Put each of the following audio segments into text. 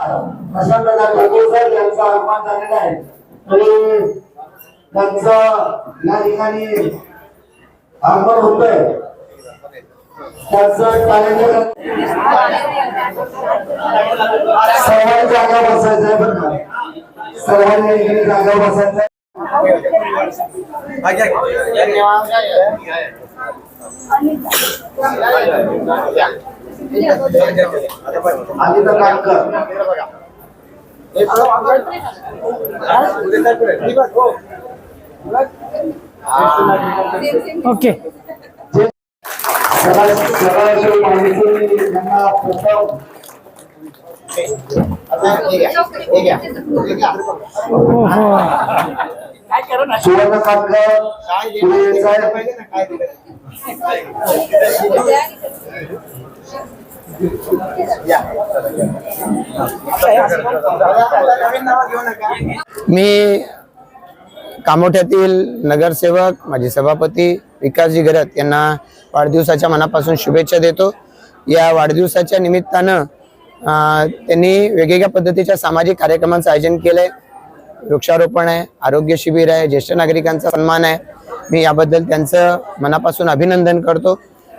अशा प्रकारे ठाकूर यांचा अपमान झालेला आहे. आणि त्यांचं या ठिकाणी आगमन होतंय. त्यांचं सर्वांनी जागा बसायचं आहे बरं का? सर्वांनी या ठिकाणी जागा बसायचं आहे. ओके. सुवर्ण काटकर साहेब. मी कामोठ्यातील नगरसेवक माजी सभापती विकासजी गरत यांना वाढदिवसाच्या मनापासून शुभेच्छा देतो. या वाढदिवसाच्या निमित्तानं त्यांनी वेगवेगळ्या पद्धतीच्या सामाजिक कार्यक्रमांचं आयोजन केलंय. वृक्षारोपण आहे आरोग्य शिबिर आहे ज्येष्ठ नागरिकांचा सन्मान आहे. मी याबद्दल त्यांचं मनापासून अभिनंदन करतो.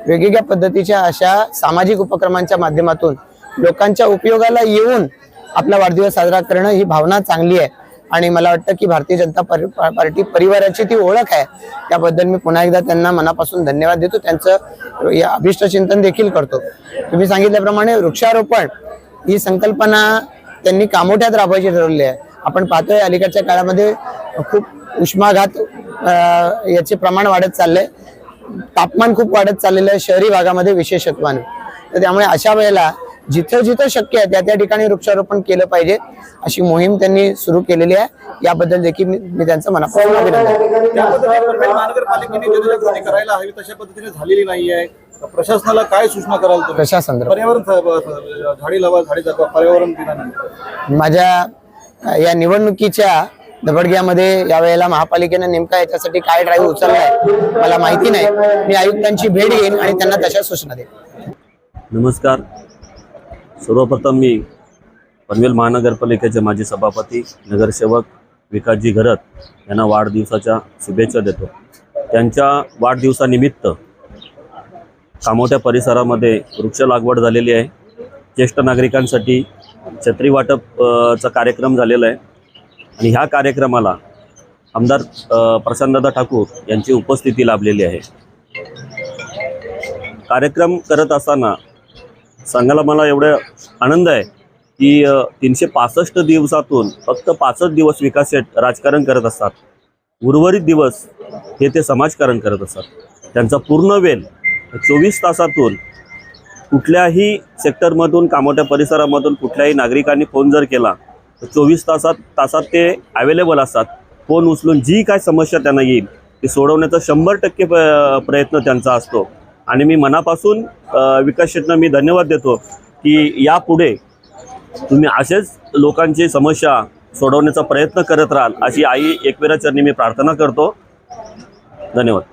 वेगवेगळ्या पद्धतीच्या अशा सामाजिक उपक्रमांच्या माध्यमातून लोकांच्या उपयोगाला येऊन आपला वाढदिवस साजरा करणं ही भावना चांगली आहे. आणि मला वाटतं की भारतीय जनता परि- पार्टी परिवाराची ती ओळख आहे. त्याबद्दल मी पुन्हा एकदा त्यांना मनापासून धन्यवाद देतो. त्यांचं या अभिष्ट चिंतन देखील करतो. तुम्ही सांगितल्याप्रमाणे वृक्षारोपण ही संकल्पना त्यांनी कामोठ्यात राबवायची ठरवली आहे. आपण पाहतोय अलीकडच्या काळामध्ये खूप उष्माघात याचे प्रमाण वाढत चाललंय. तापमान खूप वाढत चाललेलं आहे शहरी भागामध्ये विशेषत्वानं. तर त्यामुळे अशा वेळेला जिथं जिथं शक्य आहे त्या त्या ठिकाणी वृक्षारोपण केलं पाहिजे अशी मोहीम त्यांनी सुरू केलेली आहे. याबद्दल देखील मी त्यांचं मनापासून अभिनंदन. जनजागृती करायला हवी तशा पद्धतीने झालेली नाहीये. प्रशासनाला काय सूचना कराल संदर्भात पर्यावरण झाडी लावा झाडी जगवा पर्यावरण माझ्या या निवडणुकीच्या धबडग्यामध्ये यावेळेला महापालिकेनं नेमका याच्यासाठी काय ड्राईव्ह उचललाय मला माहिती नाही. मी आयुक्तांची भेट घेईन आणि त्यांना तशा सूचना देईन. नमस्कार. सर्वप्रथम मी पनवेल महानगरपालिकेचे माजी सभापती नगरसेवक विकासजी घरत यांना वाढदिवसाच्या शुभेच्छा देतो. त्यांच्या वाढदिवसानिमित्त कामोठ्या परिसरामध्ये वृक्ष लागवड झालेली आहे. ज्येष्ठ नागरिकांसाठी छत्री वाटप चा कार्यक्रम झालेला आहे. आणि ह्या कार्यक्रमाला आमदार प्रसन्नदा ठाकूर यांची उपस्थिती लाभलेली आहे. कार्यक्रम करत असताना सांगायला मला एवढा आनंद आहे की तीनशे पासष्ट दिवसातून फक्त पासष्ट दिवस विकास राजकारण करत असतात. उर्वरित दिवस हे ते समाजकारण करत असतात. त्यांचा पूर्ण वेळ चोवीस तासातून कुठल्याही सेक्टरमधून कामोठ्या परिसरामधून कुठल्याही नागरिकांनी फोन जर केला चोवीस तासात तासात ते अवेलेबल असतात. फोन उचलून जी काय समस्या त्यांना येईल ती सोडवण्याचा शंभर टक्के प्रयत्न त्यांचा असतो. आणि मी मनापासून विकास शेटना मी धन्यवाद देतो की यापुढे तुम्ही असेच लोकांची समस्या सोडवण्याचा प्रयत्न करत राहाल अशी आई एकविरा चरणी मी प्रार्थना करतो. धन्यवाद.